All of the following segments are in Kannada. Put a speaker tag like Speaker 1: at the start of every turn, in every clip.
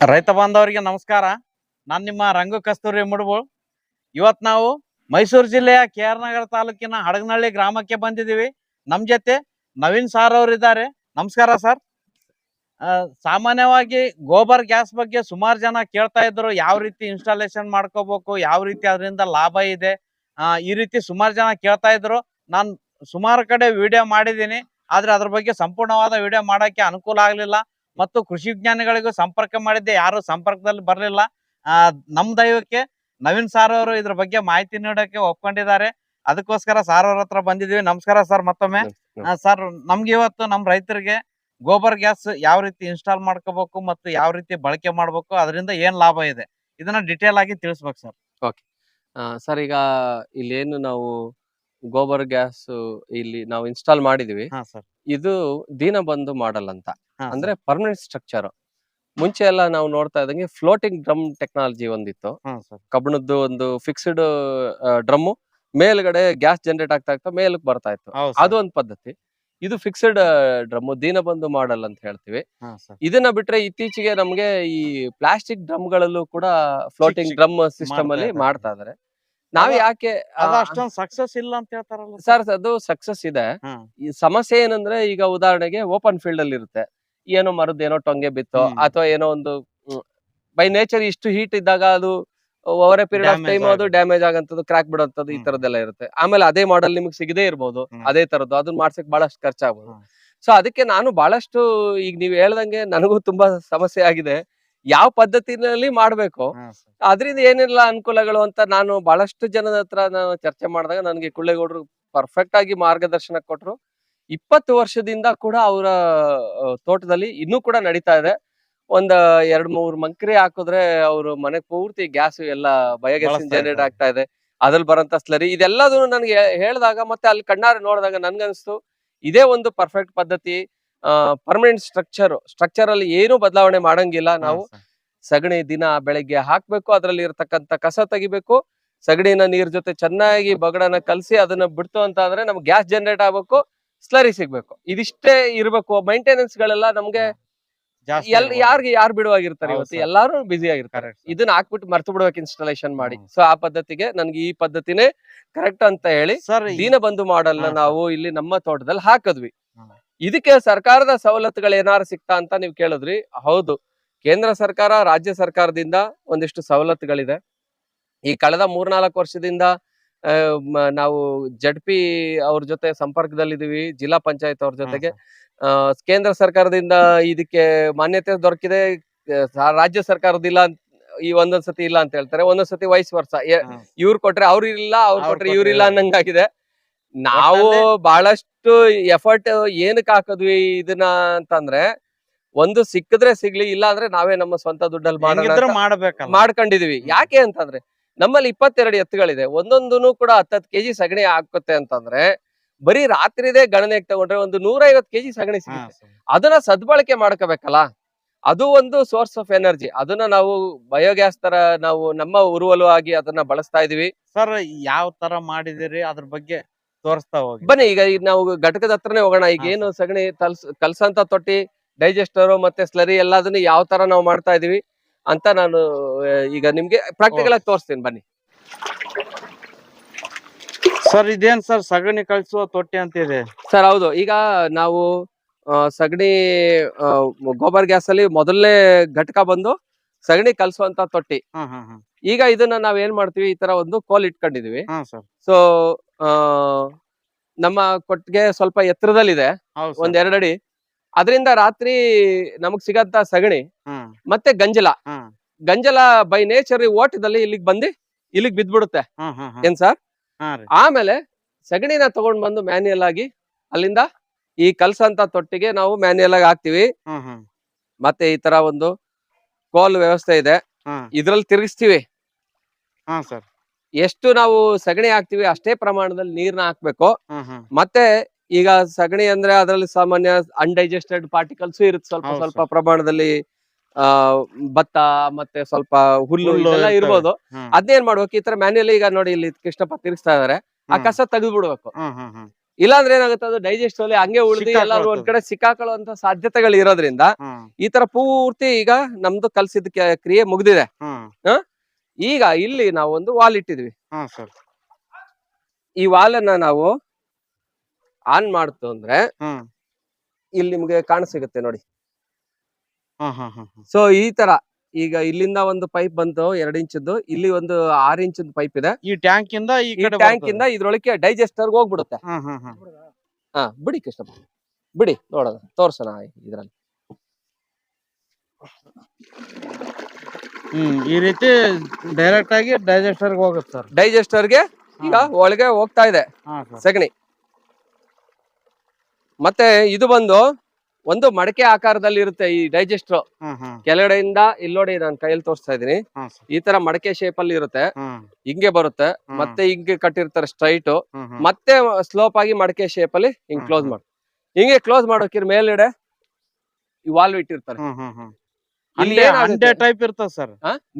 Speaker 1: ರೈತ ಬಾಂಧವರಿಗೆ ನಮಸ್ಕಾರ. ನಾನು ನಿಮ್ಮ ರಂಗು ಕಸ್ತೂರಿ ಮುಡುಬು. ಇವತ್ತು ನಾವು ಮೈಸೂರು ಜಿಲ್ಲೆಯ ಕೆ ಆರ್ ನಗರ ತಾಲೂಕಿನ ಹಡಗನಹಳ್ಳಿ ಗ್ರಾಮಕ್ಕೆ ಬಂದಿದ್ದೀವಿ. ನಮ್ಮ ಜೊತೆ ನವೀನ್ ಸಾರ್ ಅವರು ಇದ್ದಾರೆ. ನಮಸ್ಕಾರ ಸರ್. ಸಾಮಾನ್ಯವಾಗಿ ಗೋಬರ್ ಗ್ಯಾಸ್ ಬಗ್ಗೆ ಸುಮಾರು ಜನ ಕೇಳ್ತಾ ಇದ್ರು. ಯಾವ ರೀತಿ ಇನ್ಸ್ಟಾಲೇಷನ್ ಮಾಡ್ಕೋಬೇಕು, ಯಾವ ರೀತಿ ಅದರಿಂದ ಲಾಭ ಇದೆ ಈ ರೀತಿ ಸುಮಾರು ಜನ ಕೇಳ್ತಾ ಇದ್ರು. ನಾನು ಸುಮಾರು ಕಡೆ ವಿಡಿಯೋ ಮಾಡಿದ್ದೀನಿ. ಆದ್ರೆ ಅದ್ರ ಬಗ್ಗೆ ಸಂಪೂರ್ಣವಾದ ವಿಡಿಯೋ ಮಾಡಕ್ಕೆ ಅನುಕೂಲ ಆಗಲಿಲ್ಲ. ಮತ್ತು ಕೃಷಿ ವಿಜ್ಞಾನಿಗಳಿಗೂ ಸಂಪರ್ಕ ಮಾಡಿದ್ದೆ. ಯಾರು ಸಂಪರ್ಕದಲ್ಲಿ ಬರಲಿಲ್ಲ. ನಮ್ ದೈವಕ್ಕೆ ನವೀನ್ ಸಾರ್ ಅವರು ಇದ್ರ ಬಗ್ಗೆ ಮಾಹಿತಿ ನೀಡೋಕೆ ಒಪ್ಕೊಂಡಿದ್ದಾರೆ. ಅದಕ್ಕೋಸ್ಕರ ಸಾರ್ ಅವ್ರ ಹತ್ರ ಬಂದಿದ್ದೀವಿ. ನಮಸ್ಕಾರ ಸರ್ ಮತ್ತೊಮ್ಮೆ. ಸರ್ ನಮ್ಗೆ ಇವತ್ತು ನಮ್ ರೈತರಿಗೆ ಗೋಬರ್ ಗ್ಯಾಸ್ ಯಾವ ರೀತಿ ಇನ್ಸ್ಟಾಲ್ ಮಾಡ್ಕೋಬೇಕು ಮತ್ತು ಯಾವ ರೀತಿ ಬಳಕೆ ಮಾಡ್ಬೇಕು ಅದರಿಂದ ಏನ್ ಲಾಭ ಇದೆ? ಇದನ್ನ ಡಿಟೇಲ್ ಆಗಿ ತಿಳಿಸ್ಬೇಕು ಸರ್. ಓಕೆ.
Speaker 2: ಸರ್ ಈಗ ಇಲ್ಲೇನು ನಾವು ಗೋಬರ್ ಗ್ಯಾಸ್ ಇಲ್ಲಿ ನಾವು ಇನ್ಸ್ಟಾಲ್ ಮಾಡಿದೀವಿ.
Speaker 1: ಹಾ ಸರ್.
Speaker 2: ಇದು ದೀನಬಂಧು ಮಾಡಲ್ ಅಂತ. ಅಂದ್ರೆ ಪರ್ಮನೆಂಟ್ ಸ್ಟ್ರಕ್ಚರ್ ಮುಂಚೆ ಎಲ್ಲ ನಾವು ನೋಡ್ತಾ ಇದ್ದಂಗೆ ಫ್ಲೋಟಿಂಗ್ ಡ್ರಮ್ ಟೆಕ್ನಾಲಜಿ ಒಂದಿತ್ತು.
Speaker 1: ಸರ್.
Speaker 2: ಕಬ್ಬಣದ್ದು ಒಂದು ಫಿಕ್ಸ್ಡ್ ಡ್ರಮ್ ಮೇಲ್ಗಡೆ ಗ್ಯಾಸ್ ಜನರೇಟ್ ಆಗ್ತಾ ಆಗ್ತಾ ಮೇಲಕ್ಕೆ ಬರ್ತಾ ಇತ್ತು. ಅದು ಒಂದು ಪದ್ಧತಿ. ಇದು ಫಿಕ್ಸ್ಡ್ ಡ್ರಮ್ ದೀನಬಂಧು ಮಾಡಲ್ ಅಂತ ಹೇಳ್ತೀವಿ. ಇದನ್ನ ಬಿಟ್ರೆ ಇತ್ತೀಚೆಗೆ ನಮ್ಗೆ ಈ ಪ್ಲಾಸ್ಟಿಕ್ ಡ್ರಮ್ ಗಳಲ್ಲೂ ಕೂಡ ಫ್ಲೋಟಿಂಗ್ ಡ್ರಮ್ ಸಿಸ್ಟಮ್
Speaker 1: ಮಾಡ್ತಾ
Speaker 2: ಅಲ್ಲಿ
Speaker 1: ಇದ್ದಾರೆ.
Speaker 2: ಮಾಡ್ತಾ ಇದಾರೆ ನಾವ್ ಯಾಕೆ
Speaker 1: ಅದು ಅಷ್ಟೊಂದು ಸಕ್ಸಸ್ ಇಲ್ಲ ಅಂತ ಹೇಳ್ತಾರಲ್ಲ
Speaker 2: ಸರ್. ಅದು ಸಕ್ಸಸ್ ಇದೆ. ಈ ಸಮಸ್ಯೆ ಏನಂದ್ರೆ ಈಗ ಉದಾಹರಣೆಗೆ ಓಪನ್ ಫೀಲ್ಡ್ ಅಲ್ಲಿ ಇರುತ್ತೆ. ಏನೋ ಮರದ್ ಏನೋ ಟೊಂಗೆ ಬಿತ್ತೋ ಅಥವಾ ಏನೋ ಒಂದು ಬೈ ನೇಚರ್ ಇಷ್ಟು ಹೀಟ್ ಇದ್ದಾಗ ಅದು over a period of time ಅದು ಡ್ಯಾಮೇಜ್ ಆಗಂತದ್ದು ಕ್ರಾಕ್ ಬಿಡೋಂಥದ್ದು ಈ. ತರದೆಲ್ಲ ಇರುತ್ತೆ. ಆಮೇಲೆ ಅದೇ ಮಾಡಲ್ ನಿಮ್ಗೆ ಸಿಗದೇ ಇರ್ಬೋದು. ಅದೇ ತರದ್ದು. ಅದನ್ನ ಮಾಡ್ಸಕ್ ಬಹಳಷ್ಟು ಖರ್ಚಾಗ್ಬೋದು. ಸೊ ಅದಕ್ಕೆ ನಾನು ಬಹಳಷ್ಟು ಈಗ ನೀವ್ ಹೇಳ್ದಂಗೆ ನನಗೂ ತುಂಬಾ ಸಮಸ್ಯೆ ಆಗಿದೆ. ಯಾವ ಪದ್ಧತಿನಲ್ಲಿ ಮಾಡ್ಬೇಕು? ಅದರಿಂದ ಏನೆಲ್ಲ ಅನುಕೂಲಗಳು ಅಂತ ನಾನು ಬಹಳಷ್ಟು ಜನದ ಹತ್ರ ನಾನು ಚರ್ಚೆ ಮಾಡಿದಾಗ ನನಗೆ ಕುಳ್ಳೆಗೌಡರು ಪರ್ಫೆಕ್ಟ್ ಆಗಿ ಮಾರ್ಗದರ್ಶನ ಕೊಟ್ರು. ಇಪ್ಪತ್ತು ವರ್ಷದಿಂದ ಕೂಡ ಅವರ ತೋಟದಲ್ಲಿ ಇನ್ನೂ ಕೂಡ ನಡೀತಾ ಇದೆ. ಒಂದ್ ಎರಡ್ ಮೂರ್ ಮಂಕ್ರಿ ಹಾಕಿದ್ರೆ ಅವ್ರ ಮನೆ ಪೂರ್ತಿ ಗ್ಯಾಸ್ ಎಲ್ಲ ಬಯೋಗ್ಯಾಸ್ ಜನರೇಟ್ ಆಗ್ತಾ ಇದೆ. ಅದ್ರಲ್ಲಿ ಬರಂತ ಸ್ಲರಿ ಇದೆಲ್ಲದೂ ನನ್ಗೆ ಹೇಳಿದಾಗ ಮತ್ತೆ ಅಲ್ಲಿ ಕಣ್ಣಾರೆ ನೋಡಿದಾಗ ನನ್ಗನ್ಸ್ತು. ಇದೇ ಒಂದು ಪರ್ಫೆಕ್ಟ್ ಪದ್ಧತಿ. ಪರ್ಮನೆಂಟ್ ಸ್ಟ್ರಕ್ಚರ್ ಸ್ಟ್ರಕ್ಚರ್ ಅಲ್ಲಿ ಏನು ಬದಲಾವಣೆ ಮಾಡಂಗಿಲ್ಲ. ನಾವು ಸಗಣಿ ದಿನ ಬೆಳಗ್ಗೆ ಹಾಕ್ಬೇಕು ಅದರಲ್ಲಿ ಇರತಕ್ಕಂತ ಕಸ ತೆಗಿಬೇಕು ಸಗಣಿನ ನೀರ್ ಜೊತೆ ಚೆನ್ನಾಗಿ ಬಗಡನ ಕಲಸಿ ಅದನ್ನ ಬಿಡ್ತು ಅಂತ ಅಂದ್ರೆ ನಮ್ಗೆ ಗ್ಯಾಸ್ ಜನರೇಟ್ ಆಗ್ಬೇಕು ಸ್ಲರಿ ಸಿಗ್ಬೇಕು. ಇದಿಷ್ಟೇ ಇರ್ಬೇಕು. ಮೈಂಟೆನೆನ್ಸ್ ಗಳೆಲ್ಲ ನಮ್ಗೆ ಎಲ್ ಯಾರ್ಗೆ ಯಾರು ಬಿಡುವಾಗಿರ್ತಾರೆ ಇವತ್ತು. ಎಲ್ಲಾರು ಬಿಸಿ ಆಗಿರ್ತಾರೆ. ಇದನ್ನ ಹಾಕ್ಬಿಟ್ಟು ಮರ್ತು ಬಿಡ್ಬೇಕು ಇನ್ಸ್ಟಾಲೇಷನ್ ಮಾಡಿ. ಸೊ ಆ ಪದ್ಧತಿಗೆ ನನ್ಗೆ ಈ ಪದ್ಧತಿನೇ ಕರೆಕ್ಟ್ ಅಂತ ಹೇಳಿ
Speaker 1: ಸರ್
Speaker 2: ಬಂದು ಮಾಡಲ್ ನಾವು ಇಲ್ಲಿ ನಮ್ಮ ತೋಟದಲ್ಲಿ ಹಾಕಿದ್ವಿ. ಇದಕ್ಕೆ ಸರ್ಕಾರದ ಸವಲತ್ತುಗಳು ಏನಾರು ಸಿಗ್ತಾ ಅಂತ ನೀವು ಕೇಳಿದ್ರಿ? ಹೌದು. ಕೇಂದ್ರ ಸರ್ಕಾರ ರಾಜ್ಯ ಸರ್ಕಾರದಿಂದ ಒಂದಿಷ್ಟು ಸವಲತ್ತುಗಳಿದೆ. ಈ ಕಳೆದ ಮೂರ್ನಾಲ್ಕು ವರ್ಷದಿಂದ ನಾವು ಜಡ್ ಪಿ ಅವ್ರ ಜೊತೆ ಸಂಪರ್ಕದಲ್ಲಿದ್ದೀವಿ ಜಿಲ್ಲಾ ಪಂಚಾಯತ್ ಅವ್ರ ಜೊತೆಗೆ. ಕೇಂದ್ರ ಸರ್ಕಾರದಿಂದ ಇದಕ್ಕೆ ಮಾನ್ಯತೆ ದೊರಕಿದೆ. ರಾಜ್ಯ ಸರ್ಕಾರದಿಲ್ಲ ಈ ಒಂದೊಂದ್ಸತಿ ಇಲ್ಲ ಅಂತ ಹೇಳ್ತಾರೆ. ಒಂದೊಂದ್ಸತಿ ವಯಸ್ ವರ್ಷ ಇವ್ರು ಕೊಟ್ರೆ ಅವ್ರು ಇಲ್ಲ ಅವ್ರು ಕೊಟ್ರೆ ಇವ್ರಿಲ್ಲ ಅನ್ನಂಗಾಗಿದೆ. ನಾವು ಬಹಳಷ್ಟು ಎಫರ್ಟ್ ಏನಕ್ಕೆ ಹಾಕಿದ್ವಿ ಇದನ್ನ ಅಂತಂದ್ರೆ ಒಂದು ಸಿಕ್ಕಿದ್ರೆ ಸಿಗ್ಲಿ ಇಲ್ಲ ಅಂದ್ರೆ ನಾವೇ ನಮ್ಮ ಸ್ವಂತ ದುಡ್ಡಲ್ಲಿ ಮಾಡೋಣ
Speaker 1: ಮಾಡ್ಬೇಕಲ್ಲ.
Speaker 2: ಮಾಡ್ಕೊಂಡಿದೀವಿ. ಯಾಕೆ ಅಂತಂದ್ರೆ ನಮ್ಮಲ್ಲಿ ಇಪ್ಪತ್ತೆರಡು ಎತ್ತುಗಳಿದೆ. ಒಂದೊಂದು ಕೂಡ ಹತ್ತತ್ತು ಕೆಜಿ ಸಗಣಿ ಹಾಕುತ್ತೆ ಅಂತಂದ್ರೆ ಬರೀ ರಾತ್ರಿದೇ ಗಣನೆಗೆ ತಗೊಂಡ್ರೆ ಒಂದು ನೂರೈವತ್ತು ಕೆಜಿ ಸಗಣಿ ಸಿಗುತ್ತೆ. ಅದನ್ನ ಸದ್ಬಳಕೆ ಮಾಡ್ಕೋಬೇಕಲ್ಲ? ಅದು ಒಂದು ಸೋರ್ಸ್ ಆಫ್ ಎನರ್ಜಿ ಅದನ್ನ ನಾವು ಬಯೋಗ್ಯಾಸ್ ತರ ನಾವು ನಮ್ಮ ಉರುವಲು ಆಗಿ ಅದನ್ನ ಬಳಸ್ತಾ ಇದೀವಿ.
Speaker 1: ಸರ್ ಯಾವ ತರ ಮಾಡಿದಿರಿ? ಅದ್ರ ಬಗ್ಗೆ ತೋರಿಸ್ತಾ ಹೋಗಿ.
Speaker 2: ಬನ್ನಿ ಈಗ ಈಗ ನಾವು ಘಟಕದ ಹತ್ರನೇ ಹೋಗೋಣ. ಈಗ ಏನು ಸಗಣಿ ಕಲ್ಸ್ ಕಲ್ಸಂತ ತೊಟ್ಟಿ ಡೈಜೆಸ್ಟರ್ ಮತ್ತೆ ಸ್ಲರಿ ಎಲ್ಲದನ್ನು ಯಾವ ತರ ನಾವು ಮಾಡ್ತಾ ಇದೀವಿ ಅಂತ ನಾನು ಆ, ಈಗ ನಿಮ್ಗೆ ಪ್ರಾಕ್ಟಿಕಲ್ ಆಗಿ ತೋರಿಸ್ತೀನಿ. ಬನ್ನಿ.
Speaker 1: ಸರ್ ಇದೇನ್ ಸರ್ ಸಗಣಿ ಕಳ್ಸುವ ತೊಟ್ಟಿ ಅಂತ ಇದೆ
Speaker 2: ಸರ್ ಹೌದು. ಈಗ ನಾವು ಆ, ಸಗಣಿ ಆ, ಗೋಬರ್ ಗ್ಯಾಸ್ ಅಲ್ಲಿ ಮೊದಲನೇ ಘಟಕ ಬಂದು ಸಗಣಿ ಕಲ್ಸುವಂತ ತೊಟ್ಟಿ.
Speaker 1: ಹಾ ಹಾ ಹಾ
Speaker 2: ಈಗ ಇದನ್ನ ನಾವ್ ಏನ್ ಮಾಡ್ತೀವಿ? ಈ ತರ ಒಂದು ಕೋಲ್ ಇಟ್ಕೊಂಡಿದೀವಿ
Speaker 1: ಹಾ ಸರ್.
Speaker 2: ಸೊ ನಮ್ಮ ಕೊಟ್ಟಿಗೆ ಸ್ವಲ್ಪ ಎತ್ತರದಲ್ಲಿದೆ. ಒಂದ್ ಎರಡಡಿ ಅದರಿಂದ ರಾತ್ರಿ ನಮಗ್ ಸಿಗಂತ ಸಗಣಿ ಮತ್ತೆ ಗಂಜಲ. ಗಂಜಲ ಬೈ ನೇಚರ್ ಓಟದಲ್ಲಿ ಇಲ್ಲಿಗೆ ಬಂದು ಇಲ್ಲಿಗ್
Speaker 1: ಬಿದ್ಬಿಡುತ್ತೆ.
Speaker 2: ಏನ್ ಸರ್? ಆಮೇಲೆ ಸಗಣಿನ ತಗೊಂಡ್ ಬಂದು ಮ್ಯಾನ್ಯಲ್ ಆಗಿ ಅಲ್ಲಿಂದ ಈ ಕಲ್ಸಂತ ತೊಟ್ಟಿಗೆ ನಾವು ಮ್ಯಾನ್ಯಲ್ ಆಗಿ ಹಾಕ್ತಿವಿ. ಮತ್ತೆ ಈ ತರ ಒಂದು ಕೋಲ್ ವ್ಯವಸ್ಥೆ ಇದೆ. ಇದ್ರಲ್ಲಿ ತಿರುಗಿಸ್ತೀವಿ.
Speaker 1: ಹಾ ಸರ್.
Speaker 2: ಎಷ್ಟು ನಾವು ಸಗಣಿ ಹಾಕ್ತಿವಿ ಅಷ್ಟೇ ಪ್ರಮಾಣದಲ್ಲಿ ನೀರ್ನ ಹಾಕ್ಬೇಕು. ಮತ್ತೆ ಈಗ ಸಗಣಿ ಅಂದ್ರೆ ಅದರಲ್ಲಿ ಸಾಮಾನ್ಯ ಅನ್ಡೈಜೆಸ್ಟೆಡ್ ಪಾರ್ಟಿಕಲ್ಸ್ ಇರುತ್ತೆ ಸ್ವಲ್ಪ ಸ್ವಲ್ಪ ಪ್ರಮಾಣದಲ್ಲಿ ಆ ಭತ್ತ ಮತ್ತೆ ಸ್ವಲ್ಪ ಹುಲ್ಲು ಇದೆಲ್ಲ. ಇರ್ಬೋದು.
Speaker 1: ಅದೇನ್
Speaker 2: ಅದನ್ನೇನ್ ಮಾಡ್ಬೇಕು? ಈ ತರ ಮ್ಯಾನ್ಯಲ್ ಈಗ ನೋಡಿ ಇಲ್ಲಿ ಕೃಷ್ಣಪ್ಪ ತಿರ್ಗಿಸ್ತಾ ಇದಾರೆ. ಆ. ಕಸ ತೆಗೆದು ಬಿಡ್ಬೇಕು ಇಲ್ಲಾಂದ್ರೆ ಏನಾಗುತ್ತೆ ಅದು ಡೈಜೆಸ್ಟ್ ಅಲ್ಲಿ ಹಂಗೆ ಉಳಿದು ಎಲ್ಲಾದ್ರೂ ಒಂದ್ ಕಡೆ ಸಿಕ್ಕಾಕೊಳ್ಳುವಂತ ಸಾಧ್ಯತೆಗಳು ಇರೋದ್ರಿಂದ ಈ ತರ ಪೂರ್ತಿ ಈಗ ನಮ್ದು ಕಲ್ಸಿದ ಕ್ರಿಯೆ ಮುಗ್ದಿದೆ.
Speaker 1: ಹ್ಮ್.
Speaker 2: ಈಗ ಇಲ್ಲಿ ನಾವು ಒಂದು ವಾಲ್ ಇಟ್ಟಿದ್ವಿ. ಈ ವಾಲ್ ಅನ್ನ ನಾವು ಆನ್ ಮಾಡ್ತು ಅಂದ್ರೆ ಇಲ್ಲಿ ನಿಮ್ಗೆ ಕಾಣ ಸಿಗುತ್ತೆ ನೋಡಿ. ಸೊ ಈ ತರ ಈಗ ಇಲ್ಲಿಂದ ಒಂದು ಪೈಪ್ ಬಂತು ಎರಡ್ ಇಂಚದ್ದು. ಇಲ್ಲಿ ಒಂದು ಆರ್ ಇಂಚ್ ಪೈಪ್ ಇದೆ.
Speaker 1: ಈ ಟ್ಯಾಂಕ್ ಇಂದ ಈ
Speaker 2: ಟ್ಯಾಂಕ್ ಇಂದ ಇದ್ರೊಳಗೆ ಡೈಜೆಸ್ಟರ್ ಹೋಗ್ಬಿಡುತ್ತೆ.
Speaker 1: ಹಾ
Speaker 2: ಬಿಡಿ ಕೃಷ್ಣ ಬಿಡಿ ನೋಡೋಣ ತೋರ್ಸೋಣ ಇದ್ರಲ್ಲಿ.
Speaker 1: ಹ್ಮ್ ಈ ರೀತಿ ಡೈರೆಕ್ಟ್ ಆಗಿ ಡೈಜೆಸ್ಟರ್ ಹೋಗುತ್ತೆ ಸರ್
Speaker 2: ಡೈಜೆಸ್ಟರ್ಗೆ ಈಗ ಒಳಗೆ ಹೋಗ್ತಾ ಇದೆ.
Speaker 1: ಹಾ ಸರ್
Speaker 2: ಸಗಣಿ. ಮತ್ತೆ ಇದು ಬಂದು ಒಂದು ಮಡಕೆ ಆಕಾರದಲ್ಲಿ ಇರುತ್ತೆ ಈ ಡೈಜೆಸ್ಟರ್
Speaker 1: ಹಾ ಹಾ.
Speaker 2: ಕೆಳಗಡೆಯಿಂದ ಇಲ್ಲಿ ನೋಡಿ ನಾನು ಕೈಯಲ್ಲಿ ತೋರಿಸ್ತಾ ಇದೀನಿ
Speaker 1: ಹಾ ಸರ್
Speaker 2: ಈ ತರ ಮಡಕೆ ಶೇಪ್ ಅಲ್ಲಿ ಇರುತ್ತೆ.
Speaker 1: ಹ್ಮ್
Speaker 2: ಹಿಂಗೆ ಬರುತ್ತೆ. ಮತ್ತೆ ಹಿಂಗೆ ಕಟ್ಟಿರ್ತಾರೆ ಸ್ಟ್ರೈಟ್
Speaker 1: ಹ್ಮ್ ಹ್ಮ್
Speaker 2: ಮತ್ತೆ ಸ್ಲೋಪ್ ಆಗಿ ಮಡಕೆ ಶೇಪ್ ಅಲ್ಲಿ ಹಿಂಗ್ ಕ್ಲೋಸ್
Speaker 1: ಮಾಡ್ತಾರೆ
Speaker 2: ಮಾಡಿ. ಹಿಂಗೆ ಕ್ಲೋಸ್ ಮಾಡೋಕಿರ್ ಮೇಲ್ಗಡೆ ಈ ವಾಲ್ವ್ ಇಟ್ಟಿರ್ತಾರೆ.
Speaker 1: ಹ್ಮ್ ಹ್ಮ್ ಹ್ಮ್
Speaker 2: ಇಲ್ಲಿ
Speaker 1: ಅಂಡೆ ಟೈಪ್ ಇರ್ತದೆ ಸರ್?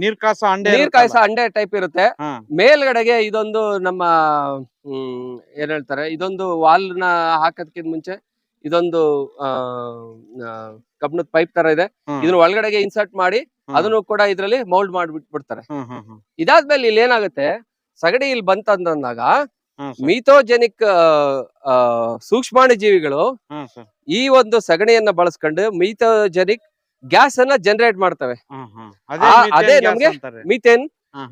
Speaker 1: ನೀರ್ ಕಾಸ ಅಂಡೆ
Speaker 2: ನೀರ್ ಅಂಡೆ ಟೈಪ್ ಇರುತ್ತೆ. ಮೇಲ್ಗಡೆಗೆ ಇದೊಂದು ನಮ್ಮ ಹ್ಮ್ ಏನ್ ಹೇಳ್ತಾರೆ ಇದೊಂದು ವಾಲ್ನ ಹಾಕೋದಕ್ಕಿಂತ ಮುಂಚೆ ಇದೊಂದು ಕಬ್ಣದ ಪೈಪ್ ತರ ಇದೆ.
Speaker 1: ಇದನ್ನ
Speaker 2: ಇದ್ರ ಒಳಗಡೆಗೆ ಇನ್ಸರ್ಟ್ ಮಾಡಿ. ಅದನ್ನು ಕೂಡ ಇದ್ರಲ್ಲಿ ಮೌಲ್ಡ್ ಮಾಡ್ಬಿಟ್ಬಿಡ್ತಾರೆ.
Speaker 1: ಬಿಡ್ತಾರೆ
Speaker 2: ಇದಾದ್ಮೇಲೆ ಇಲ್ಲಿ ಏನಾಗುತ್ತೆ ಸಗಡಿ ಇಲ್ಲಿ ಬಂತಂದಾಗ. ಮೀಥೋಜೆನಿಕ್ ಸೂಕ್ಷ್ಮಾಣು ಜೀವಿಗಳು ಈ ಒಂದು ಸಗಣಿಯನ್ನ ಬಳಸ್ಕೊಂಡು ಮೀಥೋಜೆನಿಕ್ ಗ್ಯಾಸ್ ಅನ್ನ ಜನರೇಟ್ ಮಾಡ್ತವೆ ಅದೇ ನಮ್ಗೆ ಮಿಥೇನ್.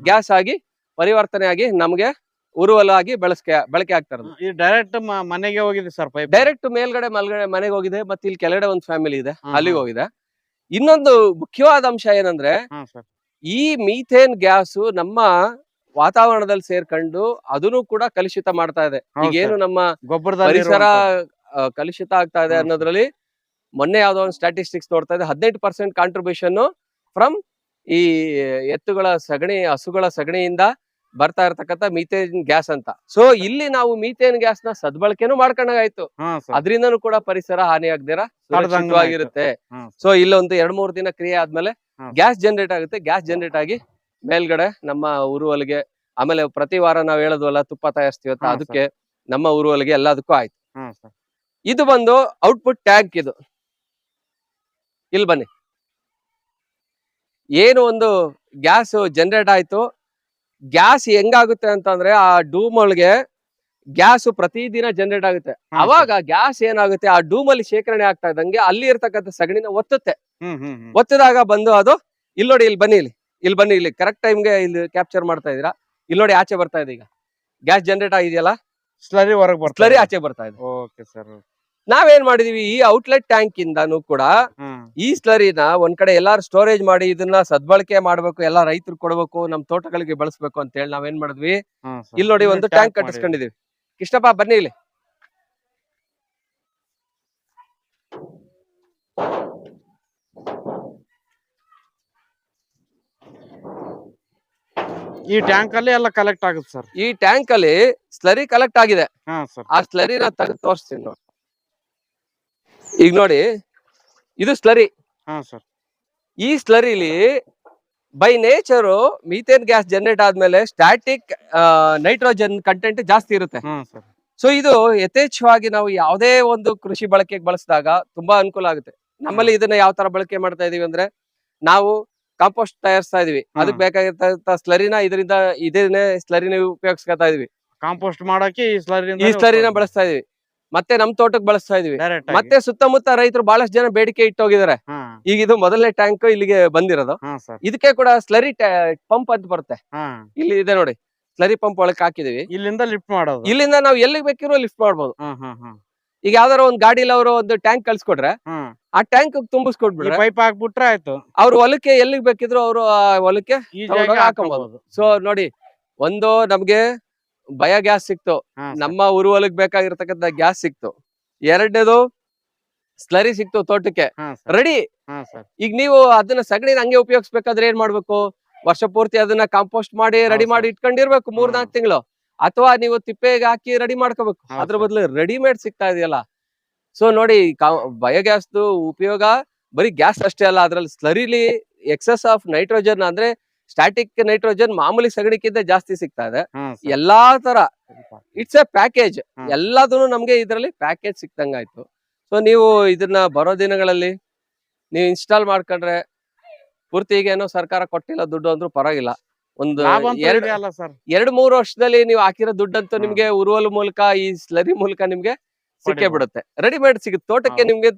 Speaker 2: ಗ್ಯಾಸ್ ಆಗಿ ಪರಿವರ್ತನೆ ಆಗಿ ನಮ್ಗೆ ಉರುವಲಾಗಿ ಬಳಸ್ಕೆ ಬಳಕೆ ಆಗ್ತಾ ಇರೋದು.
Speaker 1: ಡೈರೆಕ್ಟ್ ಮನೆಗೆ ಹೋಗಿದೆ ಸರ್ ಪೈಪ್
Speaker 2: ಡೈರೆಕ್ಟ್ ಮೇಲ್ಗಡೆ ಮಲ್ಗಡೆ ಮನೆಗೆ ಹೋಗಿದೆ ಮತ್ತೆ ಇಲ್ಲಿ ಕೆಳಗಡೆ ಒಂದು ಫ್ಯಾಮಿಲಿ ಇದೆ ಅಲ್ಲಿಗೆ ಹೋಗಿದೆ. ಇನ್ನೊಂದು ಮುಖ್ಯವಾದ ಅಂಶ ಏನಂದ್ರೆ ಈ ಮೀಥೇನ್ ಗ್ಯಾಸ್ ನಮ್ಮ ವಾತಾವರಣದಲ್ಲಿ ಸೇರ್ಕೊಂಡು ಅದನ್ನು ಕೂಡ ಕಲುಷಿತ ಮಾಡ್ತಾ ಇದೆ. ಈಗೇನು ನಮ್ಮ
Speaker 1: ಗೊಬ್ಬರದ
Speaker 2: ಪರಿಸರ ಕಲುಷಿತ ಆಗ್ತಾ ಇದೆ. ಅನ್ನೋದ್ರಲ್ಲಿ ಮೊನ್ನೆ ಯಾವ್ದೋ ಒಂದು ಸ್ಟಾಟಿಸ್ಟಿಕ್ಸ್ ನೋಡ್ತಾ ಇದ್ದೆ ಹದಿನೆಂಟು ಪರ್ಸೆಂಟ್ ಕಾಂಟ್ರಿಬ್ಯೂಷನ್ ಫ್ರಮ್ ಈ ಎತ್ತುಗಳ ಸಗಣಿ ಹಸುಗಳ ಸಗಣಿಯಿಂದ ಬರ್ತಾ ಇರತಕ್ಕಂತ ಮೀಥೇನ್ ಗ್ಯಾಸ್ ಅಂತ. ಸೊ ಇಲ್ಲಿ ನಾವು ಮೀಥೇನ್ ಗ್ಯಾಸ್ನ ಸದ್ಬಳಕೆನೂ ಮಾಡ್ಕೊಂಡಾಗಾಯ್ತು. ಅದರಿಂದನೂ ಕೂಡ ಪರಿಸರ ಹಾನಿ ಸುರಕ್ಷಿತವಾಗಿರುತ್ತೆ.
Speaker 1: ಹ್ಮ್
Speaker 2: ಸೊ ಇಲ್ಲೊಂದು ಎರಡ್ ಮೂರ್ ದಿನ ಕ್ರಿಯೆ ಆದ್ಮೇಲೆ. ಗ್ಯಾಸ್ ಜನರೇಟ್ ಆಗುತ್ತೆ. ಗ್ಯಾಸ್ ಜನರೇಟ್ ಆಗಿ ಮೇಲ್ಗಡೆ ನಮ್ಮ ಉರುವಲಿಗೆ ಆಮೇಲೆ ಪ್ರತಿ ವಾರ ನಾವ್ ಹೇಳದ್ವಲ್ಲ ತುಪ್ಪ ತಯಾರಿಸ್ತೀವತ್ತ ಅದಕ್ಕೆ ನಮ್ಮ ಉರುವಲಿಗೆ ಎಲ್ಲದಕ್ಕೂ ಆಯ್ತು. ಇದು ಬಂದು ಔಟ್ಪುಟ್ ಟ್ಯಾಂಕ್ ಇದು. ಇಲ್ಲಿ ಬನ್ನಿ. ಏನು ಒಂದು ಗ್ಯಾಸ್ ಜನರೇಟ್ ಆಯ್ತು. ಗ್ಯಾಸ್ ಹೆಂಗಾಗುತ್ತೆ ಅಂತಂದ್ರೆ ಆ ಡೂಮ್ ಒಳಗೆ ಗ್ಯಾಸ್ ಪ್ರತಿದಿನ ಜನರೇಟ್ ಆಗುತ್ತೆ. ಅವಾಗ ಗ್ಯಾಸ್ ಏನಾಗುತ್ತೆ? ಆ ಡೂಮ್ ಅಲ್ಲಿ ಶೇಖರಣೆ ಆಗ್ತಾ ಇದ್ದಂಗೆ ಅಲ್ಲಿ ಇರ್ತಕ್ಕಂಥ ಸಗಣಿನ ಒತ್ತುತ್ತೆ. ಒತ್ತದಾಗ ಬಂದು ಅದು ಇಲ್ಲಿ ನೋಡಿ ಇಲ್ಲಿ ಬನ್ನಿ ಇಲ್ಲಿ. ಇಲ್ಲಿ ಬನ್ನಿ ಇಲ್ಲಿ ಕರೆಕ್ಟ್ ಟೈಮ್ಗೆ ಇಲ್ಲಿ ಕ್ಯಾಪ್ಚರ್ ಮಾಡ್ತಾ ಇದೀರಾ ಇಲ್ಲಿ ನೋಡಿ ಆಚೆ ಬರ್ತಾ ಇದೆ ಈಗ. ಗ್ಯಾಸ್ ಜನರೇಟ್ ಆಗಿದೆಯಲ್ಲ?
Speaker 1: ಸ್ಲರಿ ಹೊರಗೆ ಬರ್ತಾ
Speaker 2: ಸ್ಲರಿ ಆಚೆ ಬರ್ತಾ ಇದೆ.
Speaker 1: ಓಕೆ ಸರ್
Speaker 2: ನಾವೇನ್ ಮಾಡಿದೀವಿ? ಈ ಔಟ್ಲೆಟ್ ಟ್ಯಾಂಕ್ ಇಂದಾನು ಕೂಡ ಈ ಸ್ಲರಿನ ಒಂದ್ ಕಡೆ ಎಲ್ಲಾರು ಸ್ಟೋರೇಜ್ ಮಾಡಿ ಇದನ್ನ ಸದ್ಬಳಕೆ ಮಾಡ್ಬೇಕು ಎಲ್ಲಾ ರೈತರು ಕೊಡ್ಬೇಕು ನಮ್ ತೋಟಗಳಿಗೆ ಬಳಸ್ಬೇಕು ಅಂತ ಹೇಳಿ ನಾವೇನ್ ಮಾಡಿದ್ವಿ? ಇಲ್ಲಿ ನೋಡಿ ಒಂದು ಟ್ಯಾಂಕ್. ಕಟ್ಟಿಸ್ಕೊಂಡಿದೀವಿ. ಕೃಷ್ಣಪ್ಪ ಬನ್ನಿ ಇಲ್ಲಿ.
Speaker 1: ಈ ಟ್ಯಾಂಕ್ ಅಲ್ಲಿ ಎಲ್ಲ ಕಲೆಕ್ಟ್ ಆಗುತ್ತೆ ಸರ್.
Speaker 2: ಈ ಟ್ಯಾಂಕ್ ಅಲ್ಲಿ ಸ್ಲರಿ ಕಲೆಕ್ಟ್ ಆಗಿದೆ. ಆ ಸ್ಲರಿನ ತೆಗೆದು ತೋರಿಸ್ತೀನಿ ನೋಡಿ. ಈಗ ನೋಡಿ ಇದು ಸ್ಲರಿ
Speaker 1: ಹಾ ಸರ್
Speaker 2: ಈ ಸ್ಲರಿಲಿ by nature methane gas generate ಆದ್ಮೇಲೆ ಸ್ಟ್ಯಾಟಿಕ್ ನೈಟ್ರೋಜನ್ ಕಂಟೆಂಟ್ ಜಾಸ್ತಿ ಇರುತ್ತೆ.
Speaker 1: ಸರ್
Speaker 2: ಸೊ ಇದು ಯಥೇಚ್ಛವಾಗಿ ನಾವು ಯಾವುದೇ ಒಂದು ಕೃಷಿ ಬಳಕೆಗೆ ಬಳಸಿದಾಗ ತುಂಬಾ ಅನುಕೂಲ ಆಗುತ್ತೆ. ನಮ್ಮಲ್ಲಿ ಇದನ್ನ ಯಾವ ತರ ಬಳಕೆ ಮಾಡ್ತಾ ಇದೀವಿ ಅಂದ್ರೆ ನಾವು ಕಾಂಪೋಸ್ಟ್ ತಯಾರಿಸ್ತಾ ಇದೀವಿ. ಅದಕ್ಕೆ ಬೇಕಾಗಿರ್ತಕ್ಕಂಥ ಸ್ಲರಿನ ಇದರಿಂದ ಇದನ್ನೇ ಸ್ಲರಿನ ಉಪಯೋಗಿಸ್ಕೊತಾ ಇದೀವಿ.
Speaker 1: ಕಾಂಪೋಸ್ಟ್ ಮಾಡಕ್ಕೆ ಈ ಸ್ಲರಿ
Speaker 2: ಈ ಸ್ಲರಿನ ಬಳಸ್ತಾ ಇದೀವಿ. ಮತ್ತೆ ನಮ್ ತೋಟಕ್ಕೆ ಬಳಸ್ತಾ ಇದೀವಿ. ಮತ್ತೆ ಸುತ್ತಮುತ್ತ ರೈತರು ಬಹಳಷ್ಟು ಜನ ಬೇಡಿಕೆ ಇಟ್ಟು
Speaker 1: ಹೋಗಿದ್ದಾರೆ
Speaker 2: ಈಗ ಇದು ಮೊದಲನೇ ಟ್ಯಾಂಕ್ ಇಲ್ಲಿಗೆ ಬಂದಿರೋದು. ಇದಕ್ಕೆ ಕೂಡ ಸ್ಲರಿ ಪಂಪ್ ಅಂತ ಬರುತ್ತೆ. ಇಲ್ಲಿ ಇದೆ ನೋಡಿ ಸ್ಲರಿ ಪಂಪ್ ಒಳಗೆ ಹಾಕಿದೀವಿ.
Speaker 1: ಇಲ್ಲಿಂದ ಲಿಫ್ಟ್ ಮಾಡೋದು.
Speaker 2: ಇಲ್ಲಿಂದ ನಾವು ಎಲ್ಲಿಗೆ ಬೇಕಿರೋ ಲಿಫ್ಟ್
Speaker 1: ಹಾ
Speaker 2: ಈಗ ಯಾವ್ದಾರ ಒಂದ್ ಗಾಡಿಲಿ ಅವರು ಒಂದು ಟ್ಯಾಂಕ್ ಕಳ್ಸಿಕೊಡ್ರೆ ಆ ಟ್ಯಾಂಕ್
Speaker 1: ತುಂಬಿಸ್ಕೊಡ್ಬಿಡ್ರಿ
Speaker 2: ತುಂಬಿಸ್ಕೊಟ್ಬಿಡ್ರೆ
Speaker 1: ಪೈಪ್ ಹಾಕ್ಬಿಟ್ರೆ ಆಯ್ತು.
Speaker 2: ಅವ್ರ ಹೊಲಕ್ಕೆ ಎಲ್ಲಿಗೆ ಬೇಕಿದ್ರು ಅವರು ಆ ಹೊಲಕ್ಕೆ
Speaker 1: ಹಾಕೊಂಬೋದು.
Speaker 2: ಸೊ ನೋಡಿ ಒಂದು ನಮ್ಗೆ ಬಯ ಗ್ಯಾಸ್ ಸಿಕ್ತು. ನಮ್ಮ ಊರು ಹೊಲಕ್ ಬೇಕಾಗಿರ್ತಕ್ಕಂಥ ಗ್ಯಾಸ್ ಸಿಕ್ತು. ಎರಡನೇದು ಸ್ಲರಿ ಸಿಕ್ತು ತೋಟಕ್ಕೆ. ರೆಡಿ. ಈಗ ನೀವು ಅದನ್ನ ಸಗಣಿನ ಹಂಗೆ ಉಪಯೋಗಿಸ್ಬೇಕಾದ್ರೆ ಏನ್ ಮಾಡ್ಬೇಕು? ವರ್ಷ ಪೂರ್ತಿ ಅದನ್ನ ಕಾಂಪೋಸ್ಟ್ ಮಾಡಿ ರೆಡಿ ಮಾಡಿ ಇಟ್ಕೊಂಡಿರ್ಬೇಕು ಮೂರ್. ನಾಲ್ಕು ತಿಂಗಳು. ಅಥವಾ ನೀವು ತಿಪ್ಪೆಗೆ ಹಾಕಿ ರೆಡಿ ಮಾಡ್ಕೋಬೇಕು. ಅದ್ರ. ಬದಲು ರೆಡಿಮೇಡ್ ಸಿಗ್ತಾ ಇದೆಯಲ್ಲ. ಸೊ ನೋಡಿ ಬಯೋಗ್ಯಾಸ್ದು ಉಪಯೋಗ ಬರೀ ಗ್ಯಾಸ್ ಅಷ್ಟೇ ಅಲ್ಲ ಅದ್ರಲ್ಲಿ ಸ್ಲರಿಲಿ ಎಕ್ಸಸ್ ಆಫ್ ನೈಟ್ರೋಜನ್ ಅಂದ್ರೆ ಸ್ಟಾಟಿಕ್ ನೈಟ್ರೋಜನ್ ಮಾಮೂಲಿ ಸಗಣಿಕ್ಕಿಂತ ಜಾಸ್ತಿ ಸಿಗ್ತಾ ಇದೆ ಎಲ್ಲಾ ತರ ಇಟ್ಸ್ ಎ ಪ್ಯಾಕೇಜ್ ಎಲ್ಲದೂ ನಮ್ಗೆ ಇದರಲ್ಲಿ ಪ್ಯಾಕೇಜ್ ಸಿಕ್ದಂಗಾಯ್ತು ಸೊ ನೀವು ಇದನ್ನ ಬರೋ ದಿನಗಳಲ್ಲಿ ನೀವು ಇನ್ಸ್ಟಾಲ್ ಮಾಡ್ಕೊಂಡ್ರೆ ಪೂರ್ತಿಗೇನೋ ಸರ್ಕಾರ ಕೊಟ್ಟಿಲ್ಲ ದುಡ್ಡು ಅಂದ್ರೂ ಪರವಾಗಿಲ್ಲ. ಒಂದು ಎರಡು ಎರಡು ಮೂರು ವರ್ಷದಲ್ಲಿ ನೀವು ಹಾಕಿರೋ ದುಡ್ಡಂತೂ
Speaker 1: ಅಂತೂ
Speaker 2: ನಿಮ್ಗೆ ಉರುವಲ್ ಮೂಲಕ ಈ ಸ್ಲರಿ ಮೂಲಕ ನಿಮ್ಗೆ ಸಿಕ್ಕೇ ಬಿಡುತ್ತೆ. ರೆಡಿಮೇಡ್ ಸಿಗುತ್ತೆ. ತೋಟಕ್ಕೆ. ನಿಮ್ಗೆ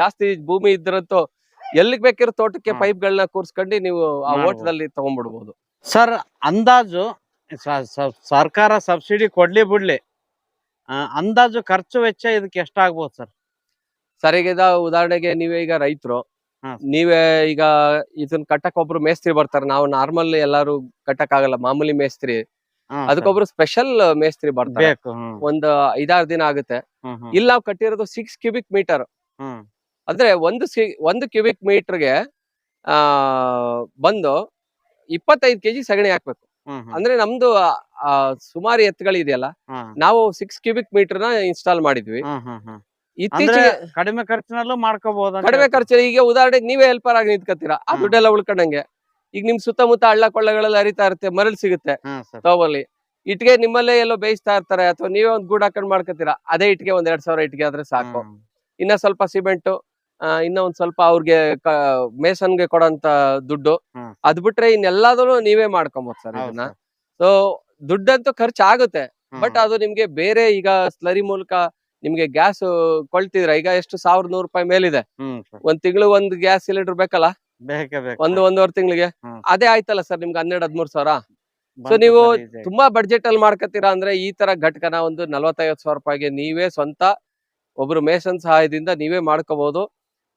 Speaker 2: ಜಾಸ್ತಿ ಭೂಮಿ ಇದ್ರಂತೂ ಎಲ್ಲಿಗ್ ಬೇಕಿರೋ ತೋಟಕ್ಕೆ. ಪೈಪ್ ಗಳನ್ನ ಕೂರಿಸ್ಕೊಂಡು ನೀವು ಆ. ಓಟದಲ್ಲಿ ತಗೊಂಡ್ಬಿಡ್ಬೋದು
Speaker 1: ಸರ್ ಅಂದಾಜು ಸ- ಸ- ಸರ್ಕಾರ ಸಬ್ಸಿಡಿ ಕೊಡ್ಲಿ ಬಿಡ್ಲಿ. ಆ, ಅಂದಾಜು ಖರ್ಚು ವೆಚ್ಚ ಇದಕ್ಕೆ ಎಷ್ಟಾಗ್ಬೋದು ಸರ್?
Speaker 2: ಸರ್ ಈಗ ಇದ ಉದಾಹರಣೆಗೆ ನೀವೇ ಈಗ ರೈತರು. ನೀವೇ ಈಗ ಇದನ್ನ ಕಟ್ಟಕ್ ಒಬ್ರು ಮೇಸ್ತ್ರಿ ಬರ್ತಾರೆ. ನಾವು ನಾರ್ಮಲ್ ಎಲ್ಲಾರು ಕಟ್ಟಕ್ ಆಗಲ್ಲ ಮಾಮೂಲಿ ಮೇಸ್ತ್ರಿ.
Speaker 1: ಹಾ, ಸರ್.
Speaker 2: ಅದಕ್ಕೊಬ್ರು ಸ್ಪೆಷಲ್ ಮೇಸ್ತ್ರಿ ಬರ್ತಾರೆ.
Speaker 1: ಬೇಕು ಹ್ಮ್.
Speaker 2: ಒಂದ್ ಐದಾರು ದಿನ ಆಗುತ್ತೆ.
Speaker 1: ಇಲ್ಲ ಹ್ಮ್.
Speaker 2: ಇಲ್ಲಿ ನಾವು ಕಟ್ಟಿರೋದು ಸಿಕ್ಸ್ ಕ್ಯೂಬಿಕ್ ಮೀಟರ್
Speaker 1: ಹ್ಮ್.
Speaker 2: ಅಂದ್ರೆ ಒಂದು ಸಿ ಒಂದು ಕ್ಯೂಬಿಕ್ ಮೀಟರ್ಗೆ ಆ ಬಂದು ಇಪ್ಪತ್ತೈದು ಕೆಜಿ ಸಗಣಿ ಹಾಕ್ಬೇಕು. ಅಂದ್ರೆ ನಮ್ದು ಸುಮಾರು ಎತ್ತುಗಳಿದೆಯಲ್ಲ ನಾವು ಸಿಕ್ಸ್ ಕ್ಯೂಬಿಕ್ ಮೀಟರ್ನ ಇನ್ಸ್ಟಾಲ್ ಮಾಡಿದ್ವಿ ಇತ್ತೀಚೆಗೆ
Speaker 1: ಕಡಿಮೆ ಖರ್ಚಿನಲ್ಲೂ ಮಾಡ್ಕೋಬಹುದು
Speaker 2: ಕಡಿಮೆ ಖರ್ಚು ಈಗ ಉದಾಹರಣೆಗೆ ನೀವೇ ಹೆಲ್ಪರ್ ಆಗಿ ನಿಂತ್ಕೊತೀರಾ ಆ ದುಡ್ಡೆಲ್ಲ ಉಳ್ಕೊಂಡಂಗೆ. ಈಗ ನಿಮ್ ಸುತ್ತಮುತ್ತ ಹಳ್ಳ ಕೊಳ್ಳಗಳೆಲ್ಲ ಹರಿತಾ ಇರುತ್ತೆ ಮರಳು ಸಿಗುತ್ತೆ ತೋಬಲ್ಲಿ ಇಟ್ಗೆ ನಿಮ್ಮಲ್ಲೇ ಎಲ್ಲೋ ಬೇಯಿಸ್ತಾ ಇರ್ತಾರೆ ಅಥವಾ ನೀವೇ ಒಂದ್ ಗೂಡ್ ಹಾಕೊಂಡ್ ಮಾಡ್ಕೋತೀರಾ ಅದೇ ಇಟ್ಗೆ ಒಂದ್ ಎರಡ್ ಸಾವಿರ ಇಟ್ಗೆ ಆದ್ರೆ ಸಾಕು. ಇನ್ನ ಸ್ವಲ್ಪ ಸಿಮೆಂಟ್ ಇನ್ನ ಒಂದ್ ಸ್ವಲ್ಪ ಅವ್ರಿಗೆ ಮೇಸನ್ಗೆ ಕೊಡೋಂತ ದುಡ್ಡು. ಅದ್ ಬಿಟ್ರೆ ಇನ್ನೆಲ್ಲಾದ್ರೂ ನೀವೇ ಮಾಡ್ಕೊಬೋದು ಸರ್ ಇದನ್ನ. ಸೊ ದುಡ್ಡಂತೂ ಖರ್ಚು ಆಗುತ್ತೆ ಬಟ್ ಅದು ನಿಮ್ಗೆ ಬೇರೆ ಈಗ ಸ್ಲರಿ ಮೂಲಕ ನಿಮ್ಗೆ ಗ್ಯಾಸ್ ಕೊಳ್ತಿದ್ರ ಈಗ ಎಷ್ಟು ಸಾವಿರದ ನೂರು ರೂಪಾಯಿ ಮೇಲಿದೆ. ಒಂದ್ ತಿಂಗಳು ಒಂದ್ ಗ್ಯಾಸ್ ಸಿಲಿಂಡರ್ ಬೇಕಲ್ಲ?
Speaker 1: ಬೇಕೇ ಬೇಕು
Speaker 2: ಒಂದು ಒಂದೂವರೆ ತಿಂಗಳಿಗೆ? ಅದೇ ಆಯ್ತಲ್ಲ ಸರ್ ನಿಮ್ಗೆ ಹನ್ನೆರಡು ಹದ್ಮೂರ್ ಸಾವಿರ?
Speaker 1: ಸೊ
Speaker 2: ನೀವು. ತುಂಬಾ ಬಡ್ಜೆಟ್ ಅಲ್ಲಿ ಮಾಡ್ಕತ್ತೀರಾ ಅಂದ್ರೆ ಈ ತರ ಘಟಕನ ಒಂದು ನಲ್ವತ್ತೈವತ್ ಸಾವಿರ ರೂಪಾಯಿಗೆ ನೀವೇ ಸ್ವಂತ ಒಬ್ರು ಮೇಸನ್ ಸಹಾಯದಿಂದ ನೀವೇ ಮಾಡ್ಕೋಬಹುದು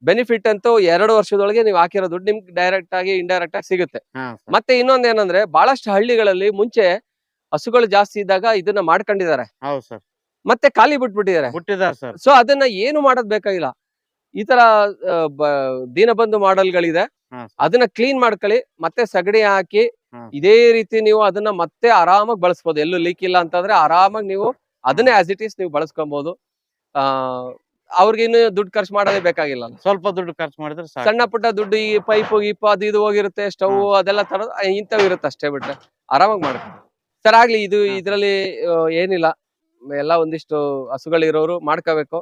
Speaker 2: ಬೆನಿಫಿಟ್ ಅಂತೂ ಎರಡು ವರ್ಷದೊಳಗೆ ನೀವು ಹಾಕಿರೋ ದುಡ್ಡು ನಿಮ್ಗೆ ಡೈರೆಕ್ಟ್ ಆಗಿ ಇಂಡೈರೆಕ್ಟ್ ಆಗಿ ಸಿಗುತ್ತೆ. ಮತ್ತೆ ಇನ್ನೊಂದ್ ಏನಂದ್ರೆ ಬಹಳಷ್ಟು ಹಳ್ಳಿಗಳಲ್ಲಿ ಮುಂಚೆ ಹಸುಗಳು ಜಾಸ್ತಿ ಇದ್ದಾಗ ಇದನ್ನ ಮಾಡ್ಕೊಂಡಿದ್ದಾರೆ. ಮತ್ತೆ ಖಾಲಿ ಬಿಟ್ಬಿಟ್ಟಿದ್ದಾರೆ. ಸೊ ಅದನ್ನ ಏನು ಮಾಡೋದ್ ಬೇಕಾಗಿಲ್ಲ. ಈ ತರ ದೀನಬಂಧು ಮಾಡೆಲ್ಗಳಿದೆ. ಅದನ್ನ ಕ್ಲೀನ್ ಮಾಡ್ಕೊಳ್ಳಿ ಮತ್ತೆ ಸಗಣಿ ಹಾಕಿ. ಇದೇ ರೀತಿ ನೀವು ಅದನ್ನ ಮತ್ತೆ ಆರಾಮಾಗಿ ಬಳಸ್ಬೋದು. ಎಲ್ಲೂ ಲೀಕ್ ಇಲ್ಲ ಅಂತಂದ್ರೆ ಆರಾಮಾಗಿ ನೀವು ಅದನ್ನೇ ಆಸ್ ಇಟ್ ಈಸ್ ನೀವು ಬಳಸ್ಕೊಬಹುದು ಆ ಅವ್ರಿಗೆ ಇನ್ನು ದುಡ್ಡು ಖರ್ಚು ಮಾಡೋದೇ ಬೇಕಾಗಿಲ್ಲ
Speaker 1: ಸ್ವಲ್ಪ ದುಡ್ಡು ಖರ್ಚು ಮಾಡಿದ್ರೆ ಸಾಕು.
Speaker 2: ಸಣ್ಣ ಪುಟ್ಟ ದುಡ್ಡು ಈ ಪೈಪ್ ಗೀಪ್ ಅದು ಇದು ಹೋಗಿರುತ್ತೆ ಸ್ಟವ್. ಅದೆಲ್ಲ ತರೋದು ಇಂಥವು ಇರುತ್ತೆ ಅಷ್ಟೇ ಬಿಟ್ರೆ ಆರಾಮಾಗಿ ಮಾಡ್ಕೊಂಡು ಸರ್ ಆಗ್ಲಿ ಇದು ಇದರಲ್ಲಿ ಏನಿಲ್ಲ. ಎಲ್ಲ ಒಂದಿಷ್ಟು ಹಸುಗಳಿರೋರು ಮಾಡ್ಕೋಬೇಕು.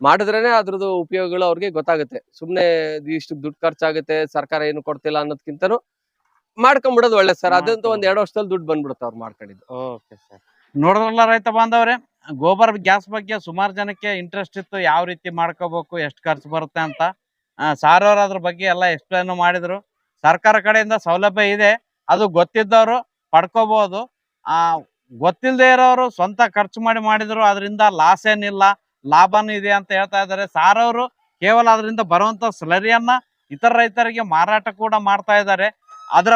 Speaker 2: ಮಾಡಿದ್ರೇನೆ ಅದ್ರದ್ದು ಉಪಯೋಗಗಳು ಅವ್ರಿಗೆ ಗೊತ್ತಾಗುತ್ತೆ. ಸುಮ್ನೆ ಇಷ್ಟು ದುಡ್ಡು ಖರ್ಚಾಗುತ್ತೆ ಸರ್ಕಾರ ಏನು ಕೊಡ್ತಿಲ್ಲ ಅನ್ನೋದ್ಕಿಂತನೂ ಮಾಡ್ಕೊಂಡ್ಬಿಡೋದು ಒಳ್ಳೆ ಸರ್. ಅದಂತೂ ಒಂದ್ ಎರಡು ವರ್ಷದಲ್ಲಿ ದುಡ್ಡು ಬಂದ್ಬಿಡುತ್ತೆ ಅವ್ರು ಮಾಡ್ಕೊಂಡಿದ್ದು.
Speaker 1: Okay sir. ನೋಡಿದ್ರಲ್ಲ ರೈತ ಬಾಂಧವ್ರೆ? ಗೋಬರ್ ಗ್ಯಾಸ್ ಬಗ್ಗೆ ಸುಮಾರು ಜನಕ್ಕೆ ಇಂಟ್ರೆಸ್ಟ್ ಇತ್ತು, ಯಾವ ರೀತಿ ಮಾಡ್ಕೋಬೇಕು, ಎಷ್ಟು ಖರ್ಚು ಬರುತ್ತೆ ಅಂತ. ಸಾರ್ ಅವರು ಅದ್ರ ಬಗ್ಗೆ ಎಲ್ಲ ಎಕ್ಸ್ಪ್ಲೇನ್ ಮಾಡಿದ್ರು. ಸರ್ಕಾರ ಕಡೆಯಿಂದ ಸೌಲಭ್ಯ ಇದೆ, ಅದು ಗೊತ್ತಿದ್ದವರು ಪಡ್ಕೋಬಹುದು ಆ ಗೊತ್ತಿಲ್ಲದೆ ಇರೋರು ಸ್ವಂತ ಖರ್ಚು ಮಾಡಿ ಮಾಡಿದ್ರು ಅದರಿಂದ ಲಾಸ್ ಏನಿಲ್ಲ, ಲಾಭನೂ ಇದೆ ಅಂತ ಹೇಳ್ತಾ ಇದ್ದಾರೆ. ಸಾರ್ ಅವರು ಕೇವಲ ಅದರಿಂದ ಬರುವಂತ ಸ್ಲರಿಯನ್ನ ಇತರ ರೈತರಿಗೆ ಮಾರಾಟ ಕೂಡ ಮಾಡ್ತಾ ಇದ್ದಾರೆ. ಅದರ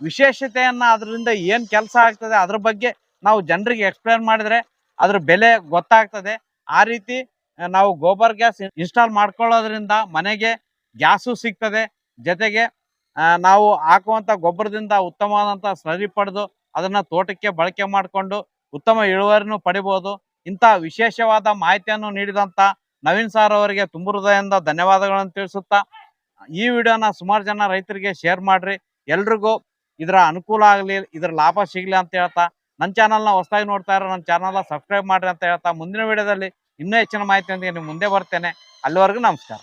Speaker 1: ವಿಶೇಷತೆಯನ್ನ ಅದರಿಂದ ಏನ್ ಕೆಲಸ ಆಗ್ತದೆ, ಅದ್ರ ಬಗ್ಗೆ ನಾವು ಜನರಿಗೆ ಎಕ್ಸ್ಪ್ಲೇನ್ ಮಾಡಿದ್ರೆ ಅದ್ರ ಬೆಲೆ ಗೊತ್ತಾಗ್ತದೆ. ಆ ರೀತಿ ನಾವು ಗೋಬರ್ ಗ್ಯಾಸ್ ಇನ್ಸ್ಟಾಲ್ ಮಾಡ್ಕೊಳ್ಳೋದ್ರಿಂದ ಮನೆಗೆ ಗ್ಯಾಸು ಸಿಗ್ತದೆ. ಜೊತೆಗೆ ನಾವು ಹಾಕುವಂತ ಗೊಬ್ಬರದಿಂದ ಉತ್ತಮವಾದಂತ ಸರಿ ಪಡೆದು ಅದನ್ನ ತೋಟಕ್ಕೆ ಬಳಕೆ ಮಾಡಿಕೊಂಡು ಉತ್ತಮ ಇಳುವರಿನೂ ಪಡಿಬಹುದು ಇಂಥ ವಿಶೇಷವಾದ ಮಾಹಿತಿಯನ್ನು ನೀಡಿದಂತ ನವೀನ್ ಸಾರ್ ಅವರಿಗೆ ತುಂಬ ಹೃದಯದಿಂದ ಧನ್ಯವಾದಗಳನ್ನು ತಿಳಿಸುತ್ತಾ, ಈ ವಿಡಿಯೋನ ಸುಮಾರು ಜನ ರೈತರಿಗೆ ಶೇರ್ ಮಾಡ್ರಿ. ಎಲ್ರಿಗೂ ಇದರ ಅನುಕೂಲ ಆಗಲಿ, ಇದರ ಲಾಭ ಸಿಗಲಿ ಅಂತ ಹೇಳ್ತಾ ನನ್ನ ಚಾನಲ್ನ ಹೊಸದಾಗಿ ನೋಡ್ತಾ ಇರೋ ನನ್ನ ಚಾನಲ್ನ ಸಬ್ಸ್ಕ್ರೈಬ್ ಮಾಡ್ರಿ ಅಂತ ಹೇಳ್ತಾ ಮುಂದಿನ ವಿಡಿಯೋದಲ್ಲಿ ಇನ್ನೂ ಹೆಚ್ಚಿನ ಮಾಹಿತಿಯೊಂದಿಗೆ ನಿಮ್ಮ ಮುಂದೆ ಬರ್ತೇನೆ. ಅಲ್ಲಿವರೆಗೂ ನಮಸ್ಕಾರ.